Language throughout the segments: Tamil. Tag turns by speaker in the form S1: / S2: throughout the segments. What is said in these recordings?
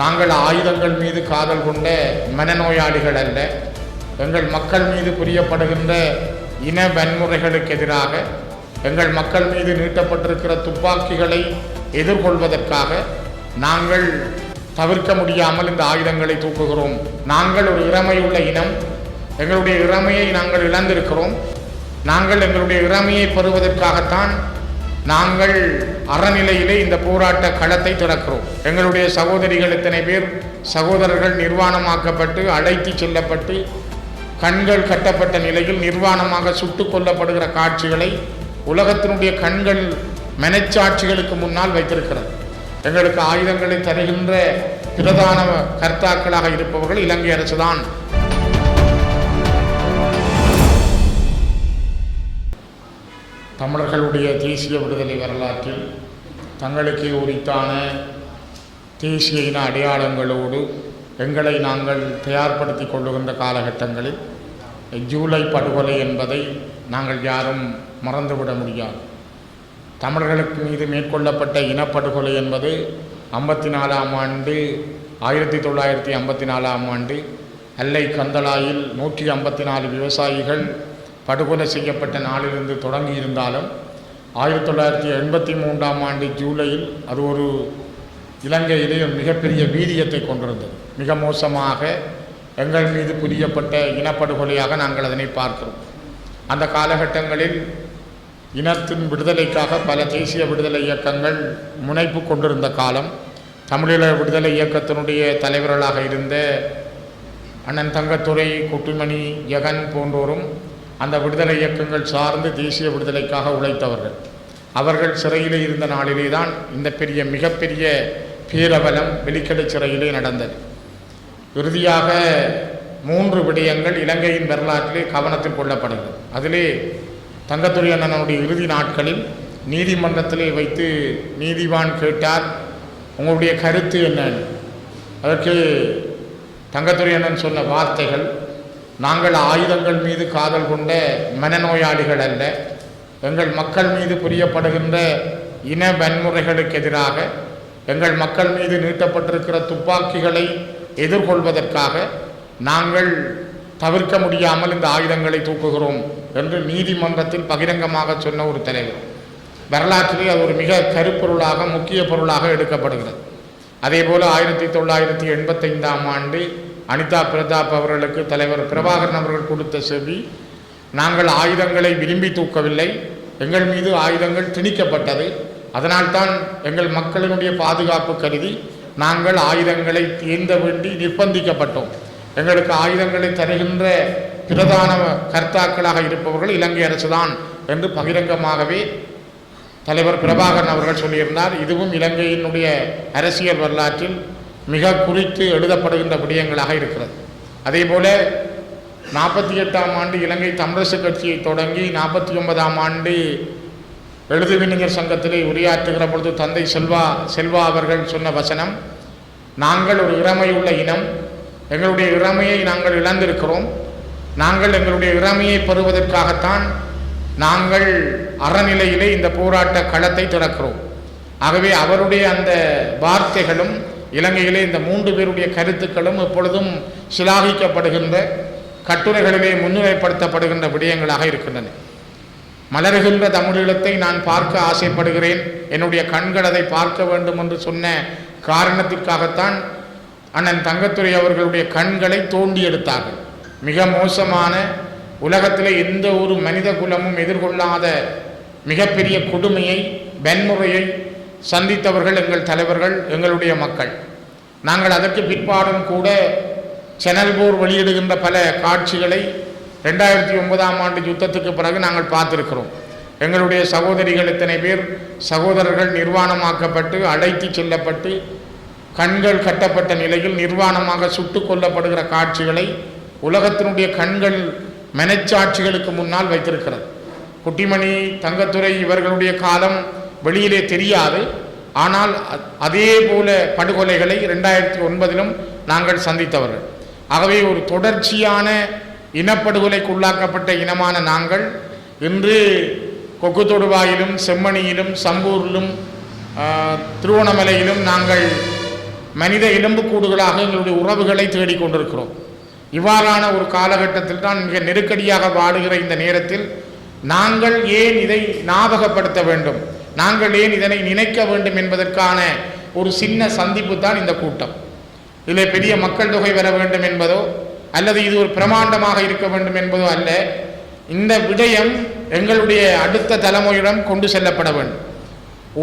S1: நாங்கள் ஆயுதங்கள் மீது காதல் கொண்ட மனநோயாளிகள் அல்ல. எங்கள் மக்கள் மீது புரியப்படுகின்ற இன வன்முறைகளுக்கு எதிராக எங்கள் மக்கள் மீது நீட்டப்பட்டிருக்கிற துப்பாக்கிகளை எதிர்கொள்வதற்காக நாங்கள் தவிர்க்க முடியாமல் இந்த ஆயுதங்களை தூக்குகிறோம். நாங்கள் ஒரு இறமையுள்ள இனம். எங்களுடைய இறமையை நாங்கள் இழந்திருக்கிறோம். நாங்கள் எங்களுடைய இறமையை பெறுவதற்காகத்தான் நாங்கள் அறநிலையிலே இந்த போராட்ட களத்தை திறக்கிறோம் எங்களுடைய சகோதரிகள் இத்தனை பேர் சகோதரர்கள் நிர்வாணமாக்கப்பட்டு அழைத்து செல்லப்பட்டு கண்கள் கட்டப்பட்ட நிலையில் நிர்வாணமாக சுட்டு கொல்லப்படுகிற காட்சிகளை உலகத்தினுடைய கண்கள் மனச்சாட்சிகளுக்கு முன்னால் வைத்திருக்கிறது. எங்களுக்கு ஆயுதங்களை தருகின்ற பிரதான கர்த்தாக்களாக இருப்பவர்கள் இலங்கை அரசுதான். தமிழர்களுடைய தேசிய விடுதலை வரலாற்றில் தங்களுக்கே உரித்தான தேசிய இன அடையாளங்களோடு எங்களை நாங்கள் தயார்படுத்தி கொள்ளுகின்ற காலகட்டங்களில் ஜூலை படுகொலை என்பதை நாங்கள் யாரும் மறந்துவிட முடியாது. தமிழர்களுக்கு மீது மேற்கொள்ளப்பட்ட இனப்படுகொலை என்பது ஐம்பத்தி நாலாம் ஆண்டு ஆயிரத்தி தொள்ளாயிரத்தி ஐம்பத்தி நாலாம் ஆண்டு அல்லை கந்தளாயில் நூற்றி ஐம்பத்தி நாலு விவசாயிகள் படுகொலை செய்யப்பட்ட நாளிலிருந்து தொடங்கி இருந்தாலும் ஆயிரத்தி தொள்ளாயிரத்தி எண்பத்தி மூன்றாம் ஆண்டு ஜூலையில் அது ஒரு இலங்கையிலே மிகப்பெரிய வீரியத்தை கொண்டிருந்தது. மிக மோசமாக எங்கள் மீது புரியப்பட்ட இனப்படுகொலையாக நாங்கள் அதனை பார்க்கிறோம். அந்த காலகட்டங்களில் இனத்தின் விடுதலைக்காக பல தேசிய விடுதலை இயக்கங்கள் முனைப்பு கொண்டிருந்த காலம் தமிழீழ விடுதலை இயக்கத்தினுடைய தலைவர்களாக இருந்த அண்ணன் தங்கத்துறை குட்டுமணி ஜெகன் போன்றோரும் அந்த விடுதலை இயக்கங்கள் சார்ந்து தேசிய விடுதலைக்காக உழைத்தவர்கள். அவர்கள் சிறையிலே இருந்த நாளிலே தான் இந்த பெரிய மிகப்பெரிய பீரவலம் வெளிக்கடை சிறையிலே நடந்தது. இறுதியாக மூன்று விடயங்கள் இலங்கையின் வரலாற்றிலே கவனத்தில் கொள்ளப்படுகிறது. அதிலே தங்கத்துறை அண்ணனுடைய இறுதி நாட்களில் நீதிமன்றத்திலே வைத்து நீதிவான் கேட்டார் உங்களுடைய கருத்து என்னன்னு? அதற்கு தங்கத்துறை அண்ணன் சொன்ன வார்த்தைகள் நாங்கள் ஆயுதங்கள் மீது காதல் கொண்ட மனநோயாளிகள் அல்ல. எங்கள் மக்கள் மீது புரியப்படுகின்ற இன வன்முறைகளுக்கு எதிராக எங்கள் மக்கள் மீது நீட்டப்பட்டிருக்கிற துப்பாக்கிகளை எதிர்கொள்வதற்காக நாங்கள் தவிர்க்க முடியாமல் இந்த ஆயுதங்களை தூக்குகிறோம் என்று நீதிமன்றத்தில் பகிரங்கமாக சொன்ன ஒரு தலைவர். வரலாற்றிலே அது ஒரு மிக கருப்பொருளாக முக்கிய பொருளாக எடுக்கப்படுகிறது. அதே போல் ஆயிரத்தி தொள்ளாயிரத்தி எண்பத்தைந்தாம் ஆண்டு அனிதா பிரதாப் அவர்களுக்கு தலைவர் பிரபாகரன் அவர்கள் கொடுத்த செவி நாங்கள் ஆயுதங்களை விரும்பி தூக்கவில்லை. எங்கள் மீது ஆயுதங்கள் திணிக்கப்பட்டது. அதனால்தான் எங்கள் மக்களினுடைய பாதுகாப்பு கருதி நாங்கள் ஆயுதங்களை தீர்ந்த வேண்டி நிர்பந்திக்கப்பட்டோம். எங்களுக்கு ஆயுதங்களை தருகின்ற பிரதான கர்த்தாக்களாக இருப்பவர்கள் இலங்கை அரசுதான் என்று பகிரங்கமாகவே தலைவர் பிரபாகரன் அவர்கள் சொல்லியிருந்தார். இதுவும் இலங்கையினுடைய அரசியல் வரலாற்றில் மிக குறித்து எழுதப்படுகின்ற விடயங்களாக இருக்கிறது. அதே போல நாற்பத்தி எட்டாம் ஆண்டு இலங்கை தமிழரசு கட்சியை தொடங்கி நாற்பத்தி ஒன்பதாம் ஆண்டு எழுதுவினைஞர் சங்கத்திலே உரையாற்றுகிற பொழுது தந்தை செல்வா செல்வா அவர்கள் சொன்ன வசனம் நாங்கள் ஒரு இறமையுள்ள இனம். எங்களுடைய இறமையை நாங்கள் இழந்திருக்கிறோம். நாங்கள் எங்களுடைய இறமையை பெறுவதற்காகத்தான் நாங்கள் அறநிலையிலே இந்த போராட்ட களத்தை திறக்கிறோம். ஆகவே அவருடைய அந்த வார்த்தைகளும் இலங்கையிலே இந்த மூன்று பேருடைய கருத்துக்களும் எப்பொழுதும் சிலாகிக்கப்படுகின்ற கட்டுரைகளிலே முன்னிலைப்படுத்தப்படுகின்ற விடயங்களாக இருக்கின்றன. மலர்கின்ற தமிழீழத்தை நான் பார்க்க ஆசைப்படுகிறேன். என்னுடைய கண்கள் அதை பார்க்க வேண்டும் என்று சொன்ன காரணத்திற்காகத்தான் அண்ணன் தங்கத்துறை அவர்களுடைய கண்களை தோண்டி எடுத்தார்கள். மிக மோசமான உலகத்தில் எந்த ஒரு மனித குலமும் எதிர்கொள்ளாத மிகப்பெரிய கொடுமையை வன்முறையை சந்தித்தவர்கள் எங்கள் தலைவர்கள் எங்களுடைய மக்கள். நாங்கள் அதற்கு பிற்பாடும் கூட செனல் போர் வெளியிடுகின்ற பல காட்சிகளை ரெண்டாயிரத்தி ஒன்பதாம் ஆண்டு யுத்தத்துக்கு பிறகு நாங்கள் பார்த்துருக்கிறோம். எங்களுடைய சகோதரிகள் இத்தனை பேர் சகோதரர்கள் நிர்வாணமாக்கப்பட்டு அழைத்து செல்லப்பட்டு கண்கள் கட்டப்பட்ட நிலையில் நிர்வாணமாக சுட்டு கொல்லப்படுகிற காட்சிகளை உலகத்தினுடைய கண்கள் மெனச்சாட்சிகளுக்கு முன்னால் வைத்திருக்கிறது. குட்டிமணி தங்கத்துறை இவர்களுடைய காலம் வெளியிலே தெரியாது. ஆனால் அதே போல படுகொலைகளை ரெண்டாயிரத்தி ஒன்பதிலும் நாங்கள் சந்தித்தவர்கள். ஆகவே ஒரு தொடர்ச்சியான இனப்படுகொலைக்கு உள்ளாக்கப்பட்ட இனமான நாங்கள் இன்று கொக்கு தொடுவாயிலும் செம்மணியிலும் சம்பூரிலும் திருவோணமலையிலும் நாங்கள் மனித எலும்புக்கூடுகளாக எங்களுடைய உறவுகளை தேடிக்கொண்டிருக்கிறோம் இவ்வாறான ஒரு காலகட்டத்தில் தான் மிக நெருக்கடியாக வாடுகிற இந்த நேரத்தில் நாங்கள் ஏன் இதை ஞாபகப்படுத்த வேண்டும்? நாங்கள் ஏன் இதனை நினைக்க வேண்டும் என்பதற்கான ஒரு சின்ன சந்திப்பு தான் இந்த கூட்டம். இதில் பெரிய மக்கள் தொகை வர வேண்டும் என்பதோ அல்லது இது ஒரு பிரமாண்டமாக இருக்க வேண்டும் என்பதோ அல்ல. இந்த விடயம் எங்களுடைய அடுத்த தலைமுறையிடம் கொண்டு செல்லப்பட வேண்டும்.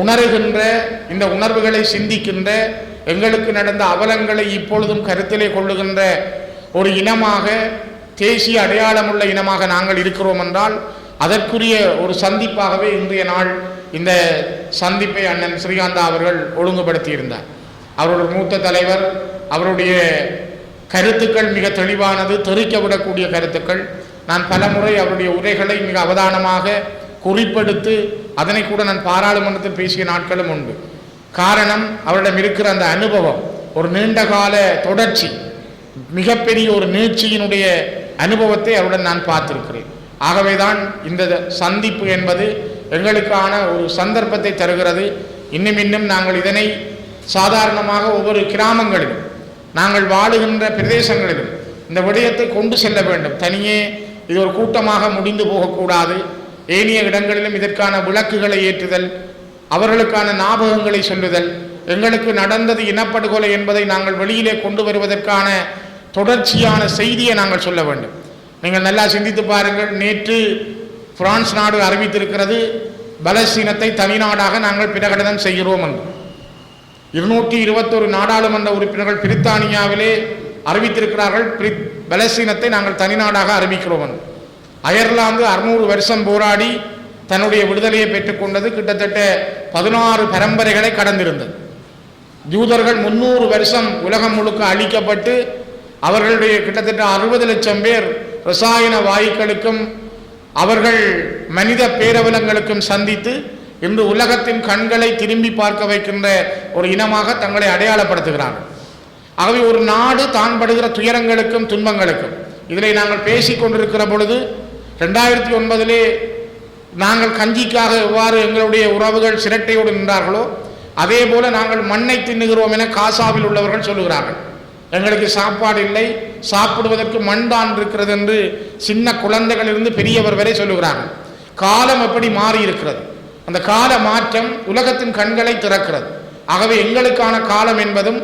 S1: உணர்கின்ற இந்த உணர்வுகளை சிந்திக்கின்ற எங்களுக்கு நடந்த அவலங்களை இப்பொழுதும் கருத்திலே கொள்ளுகின்ற ஒரு இனமாக தேசிய அடையாளமுள்ள இனமாக நாங்கள் இருக்கிறோம் என்றால் அதற்குரிய ஒரு சந்திப்பாகவே இன்றைய நாள் இந்த சந்திப்பை அண்ணன் ஸ்ரீகாந்தா அவர்கள் ஒழுங்குபடுத்தியிருந்தார். அவருடைய மூத்த தலைவர் அவருடைய கருத்துக்கள் மிக தெளிவானது தெறிக்க விடக்கூடிய கருத்துக்கள். நான் பலமுறை அவருடைய உரைகளை மிக அவதானமாக குறிப்பெடுத்து அதனை கூட நான் பாராளுமன்றத்தில் பேசிய நாட்களும் உண்டு. காரணம் அவரிடம் இருக்கிற அந்த அனுபவம் ஒரு நீண்ட கால தொடர்ச்சி மிகப்பெரிய ஒரு நீட்சியினுடைய அனுபவத்தை அவருடன் நான் பார்த்திருக்கிறேன். ஆகவேதான் இந்த சந்திப்பு என்பது எங்களுக்கான ஒரு சந்தர்ப்பத்தை தருகிறது. இன்னும் இன்னும் நாங்கள் இதனை சாதாரணமாக ஒவ்வொரு கிராமங்களிலும் நாங்கள் வாழுகின்ற பிரதேசங்களிலும் இந்த விடயத்தை கொண்டு செல்ல வேண்டும். தனியே இது ஒரு கூட்டமாக முடிந்து போகக்கூடாது. ஏனைய இடங்களிலும் இதற்கான விளக்குகளை ஏற்றுதல் அவர்களுக்கான ஞாபகங்களை சொல்லுதல் எங்களுக்கு நடந்தது இனப்படுகொலை என்பதை நாங்கள் வெளியிலே கொண்டு வருவதற்கான தொடர்ச்சியான செய்தியை நாங்கள் சொல்ல வேண்டும். நீங்கள் நல்லா சிந்தித்து பாருங்கள். நேற்று பிரான்ஸ் நாடு அறிவித்திருக்கிறது பலஸ்தீனத்தை தனிநாடாக நாங்கள் பிரகடனம் செய்கிறோம் என்று. இருநூற்றி இருபத்தொரு நாடாளுமன்ற உறுப்பினர்கள் பிரித்தானியாவிலே அறிவித்திருக்கிறார்கள் பிரி- பலஸ்தீனத்தை நாங்கள் தனிநாடாக அறிவிக்கிறோம் என்று. அயர்லாந்து அறுநூறு வருஷம் போராடி தன்னுடைய விடுதலையை பெற்றுக்கொண்டது கிட்டத்தட்ட பதினாறு பரம்பரைகளை கடந்திருந்தது. யூதர்கள் முன்னூறு வருஷம் உலகம் முழுக்க அழிக்கப்பட்டு அவர்களுடைய கிட்டத்தட்ட அறுபது லட்சம் பேர் ரசாயன வாயுக்களுக்கும் அவர்கள் மனித பேரவலங்களுக்கும் சந்தித்து இன்று உலகத்தின் கண்களை திரும்பி பார்க்க வைக்கின்ற ஒரு இனமாக தங்களை அடையாளப்படுத்துகிறார்கள். ஆகவே ஒரு நாடு தான் படுகிற துயரங்களுக்கும் துன்பங்களுக்கும் இதில் நாங்கள் பேசி கொண்டிருக்கிற பொழுது ரெண்டாயிரத்தி ஒன்பதிலே நாங்கள் கஞ்சிக்காக எவ்வாறு எங்களுடைய உறவுகள் சிரட்டையோடு நின்றார்களோ அதே போல நாங்கள் மண்ணை தின்னுகிறோம் என காசாவில் உள்ளவர்கள் சொல்லுகிறார்கள். எங்களுக்கு சாப்பாடு இல்லை. சாப்பிடுவதற்கு மண் தான் இருக்கிறது என்று சின்ன குழந்தைகளிலிருந்து பெரியவர் வரை சொல்லுகிறார்கள். காலம் எப்படி மாறி இருக்கிறது அந்த கால மாற்றம் உலகத்தின் கண்களை திறக்கிறது. ஆகவே எங்களுக்கான காலம் என்பதும்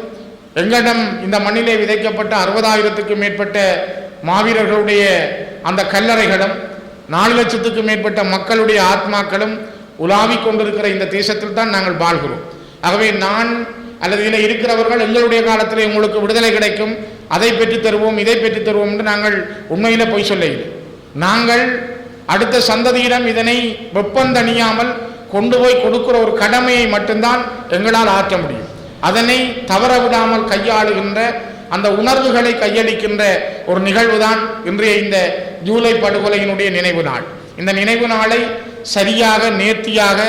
S1: எங்களிடம் இந்த மண்ணிலே விதைக்கப்பட்ட அறுபதாயிரத்துக்கும் மேற்பட்ட மாவீரர்களுடைய அந்த கல்லறைகளும் நாலு லட்சத்துக்கும் மேற்பட்ட மக்களுடைய ஆத்மாக்களும் உலாவிக் கொண்டிருக்கிற இந்த தேசத்தில் தான் நாங்கள் வாழ்கிறோம். ஆகவே நான் அல்லது இதில் இருக்கிறவர்கள் எங்களுடைய காலத்தில் உங்களுக்கு விடுதலை கிடைக்கும் அதை பெற்று தருவோம் இதை பெற்று தருவோம் என்று நாங்கள் உண்மையில் பொய் சொல்ல நாங்கள் அடுத்த சந்ததியிடம் இதனை வெப்பந்தணியாமல் கொண்டு போய் கொடுக்கிற ஒரு கடமையை மட்டும்தான் எங்களால் ஆற்ற முடியும். அதனை தவற விடாமல் கையாளுகின்ற அந்த உணர்வுகளை கையளிக்கின்ற ஒரு நிகழ்வுதான் இன்றைய இந்த ஜூலை படுகொலையினுடைய நினைவு நாள். இந்த நினைவு நாளை சரியாக நேர்த்தியாக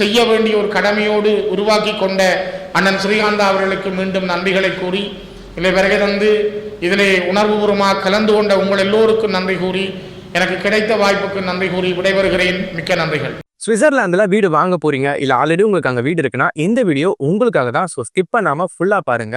S1: செய்ய வேண்டிய ஒரு கடமையோடு உருவாக்கி கொண்ட அண்ணன் ஸ்ரீகாந்தா அவர்களுக்கு மீண்டும் நன்றிகளை கூறி இதில் பிறகு தந்து இதிலே உணர்வுபூர்வமாக கலந்து கொண்ட உங்கள் எல்லோருக்கும் நன்றி கூறி எனக்கு கிடைத்த வாய்ப்புக்கு நன்றி கூறி விடைபெறுகிறேன். மிக்க நன்றிகள்.
S2: சுவிட்சர்லாந்துல வீடு வாங்க போறீங்க இல்ல ஆல்ரெடி உங்களுக்கு அங்க வீடு இருக்குன்னா இந்த வீடியோ உங்களுக்காக தான். ஸோ ஸ்கிப் பண்ணாம ஃபுல்லா பாருங்க.